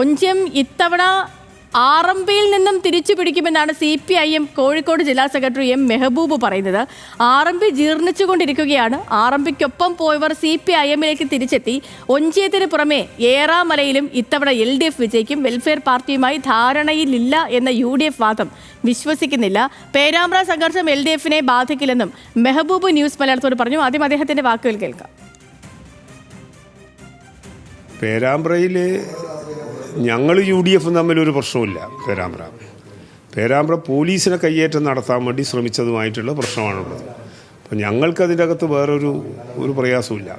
ഒഞ്ചിയം ഇത്തവണ R M പിയിൽ നിന്നും തിരിച്ചു പിടിക്കുമെന്നാണ് C P I M Kozhikode ജില്ലാ സെക്രട്ടറി എം മെഹബൂബ് പറയുന്നത്. ആർ എം പി ജീർണിച്ചുകൊണ്ടിരിക്കുകയാണ്. ആർ എം പിക്കൊപ്പം പോയവർ സി പി ഐ എമ്മിലേക്ക് തിരിച്ചെത്തി. ഒഞ്ചിയത്തിന് പുറമെ ഏറാമലയിലും ഇത്തവണ എൽ ഡി എഫ് വിജയിക്കും. വെൽഫെയർ പാർട്ടിയുമായി ധാരണയിലില്ല എന്ന യു ഡി എഫ് വാദം വിശ്വസിക്കുന്നില്ല. പേരാമ്പ്ര സംഘർഷം എൽ ഡി എഫിനെ ബാധിക്കില്ലെന്നും മെഹബൂബ് ന്യൂസ് മലയാളത്തോട് പറഞ്ഞു. ആദ്യം അദ്ദേഹത്തിന്റെ വാക്കുകൾ കേൾക്കാം. പേരാമ്പ്രയിൽ ഞങ്ങൾ യു ഡി എഫും തമ്മിലൊരു പ്രശ്നമില്ല പേരാമ്പ്ര. പേരാമ്പ്ര പോലീസിനെ കയ്യേറ്റം നടത്താൻ വേണ്ടി ശ്രമിച്ചതുമായിട്ടുള്ള പ്രശ്നമാണുള്ളത്. അപ്പം ഞങ്ങൾക്കതിന്റെ അകത്ത് വേറൊരു ഒരു പ്രയാസമില്ല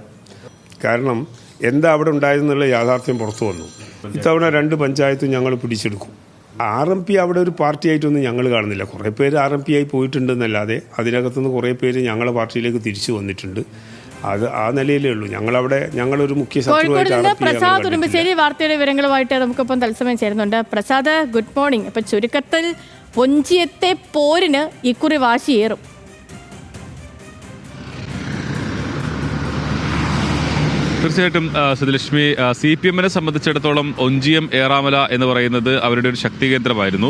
കാരണം എന്താ അവിടെ ഉണ്ടായതെന്നുള്ള യാഥാർത്ഥ്യം പുറത്തു വന്നു. ഇത്തവണ രണ്ട് പഞ്ചായത്തും ഞങ്ങൾ പിടിച്ചെടുക്കും. ആർ എം പി അവിടെ ഒരു പാർട്ടിയായിട്ടൊന്നും ഞങ്ങൾ കാണുന്നില്ല. കുറേ പേര് ആർ എം പി ആയി പോയിട്ടുണ്ടെന്നല്ലാതെ അതിനകത്തുനിന്ന് കുറേ പേര് ഞങ്ങളുടെ പാർട്ടിയിലേക്ക് തിരിച്ചു വന്നിട്ടുണ്ട്. അത് ആ നിലയിലേ ഉള്ളൂ. ഞങ്ങളവിടെ ഞങ്ങളൊരു മുഖ്യ കോഴിക്കോട് നിന്ന് പ്രസാദ് ഉടുമ്പശ്ശേരി വാർത്തയുടെ വിവരങ്ങളുമായിട്ട് നമുക്കിപ്പം തത്സമയം ചേരുന്നുണ്ട്. പ്രസാദ് ഗുഡ് മോർണിംഗ് ഇപ്പം ചുരുക്കത്തിൽ പൊഞ്ചിയത്തെ പോരിന് ഇക്കുറി വാശിയേറും. തീർച്ചയായിട്ടും സുധലക്ഷ്മി സി പി എമ്മിനെ സംബന്ധിച്ചിടത്തോളം ഒഞ്ചിയം ഏറാമല എന്ന് പറയുന്നത് അവരുടെ ഒരു ശക്തി കേന്ദ്രമായിരുന്നു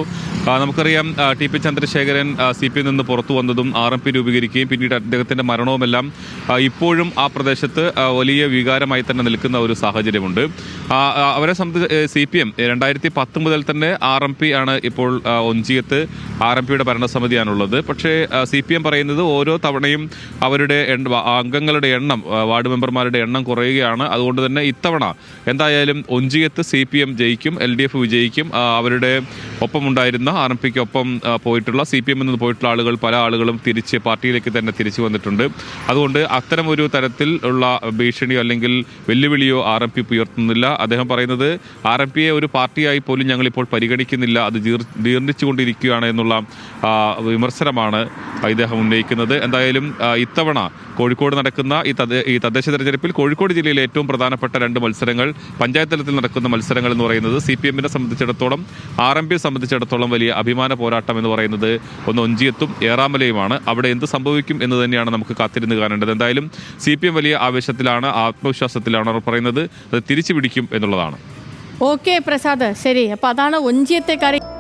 നമുക്കറിയാം T P Chandrasekharan C P നിന്ന് പുറത്തു വന്നതും ആർ എം പി രൂപീകരിക്കുകയും പിന്നീട് അദ്ദേഹത്തിന്റെ മരണവുമെല്ലാം ഇപ്പോഴും ആ പ്രദേശത്ത് വലിയ വികാരമായി തന്നെ നിൽക്കുന്ന ഒരു സാഹചര്യമുണ്ട്. അവരെ സംബന്ധിച്ച് സി പി എം രണ്ടായിരത്തി പത്ത് മുതൽ തന്നെ ആർ എം പി ആണ് ഇപ്പോൾ ഒഞ്ചിയത്ത് ആർ എം പിയുടെ ഭരണസമിതിയാണുള്ളത്. പക്ഷേ സി പി എം പറയുന്നത് ഓരോ തവണയും അവരുടെ അംഗങ്ങളുടെ എണ്ണം വാർഡ് മെമ്പർമാരുടെ എണ്ണം കുറയുകയാണ് അതുകൊണ്ട് തന്നെ ഇത്തവണ എന്തായാലും ഒഞ്ചിയത്ത് സി പി എം ജയിക്കും എൽ ഡി എഫ് വിജയിക്കും അവരുടെ ഒപ്പമുണ്ടായിരുന്ന ആർ എം പിക്ക് ഒപ്പം പോയിട്ടുള്ള സി പി എമ്മിൽ നിന്ന് പോയിട്ടുള്ള ആളുകൾ പല ആളുകളും തിരിച്ച് പാർട്ടിയിലേക്ക് തന്നെ തിരിച്ചു വന്നിട്ടുണ്ട്. അതുകൊണ്ട് അത്തരം ഒരു തരത്തിൽ ഉള്ള ഭീഷണിയോ അല്ലെങ്കിൽ വെല്ലുവിളിയോ ആർ എം പി ഉയർത്തുന്നില്ല അദ്ദേഹം പറയുന്നത് ആർ എം പിയെ ഒരു പാർട്ടിയായി പോലും ഞങ്ങളിപ്പോൾ പരിഗണിക്കുന്നില്ല. അത് ജീർ ജീർണിച്ചുകൊണ്ടിരിക്കുകയാണ് എന്നുള്ള വിമർശനമാണ് ഇദ്ദേഹം ഉന്നയിക്കുന്നത്. എന്തായാലും ഇത്തവണ കോഴിക്കോട് നടക്കുന്ന ഈ ഈ തദ്ദേശ തെരഞ്ഞെടുപ്പിൽ കോഴിക്കോട് ജില്ലയിലെ ഏറ്റവും പ്രധാനപ്പെട്ട രണ്ട് മത്സരങ്ങൾ പഞ്ചായത്ത് തലത്തിൽ നടക്കുന്ന മത്സരങ്ങൾ എന്ന് പറയുന്നത് സി പി എമ്മിനെ സംബന്ധിച്ചിടത്തോളം ആർ എം പിയെ സംബന്ധിച്ചിടത്തോളം വലിയ അഭിമാന പോരാട്ടം എന്ന് പറയുന്നത് ഒന്ന് ഒഞ്ചിയത്തും ഏറാമലയുമാണ്. അവിടെ എന്ത് സംഭവിക്കും എന്ന് തന്നെയാണ് നമുക്ക് കാത്തിരുന്ന് കാണേണ്ടത്. എന്തായാലും സി പി എം വലിയ ആവേശത്തിലാണ് ആത്മവിശ്വാസത്തിലാണ് അവർ പറയുന്നത്. അത് തിരിച്ചു പിടിക്കും എന്നുള്ളതാണ്. ഓക്കെ പ്രസാദ്. ശരി. അപ്പോൾ അതാണ് ഒഞ്ചിയത്തെ കാര്യം.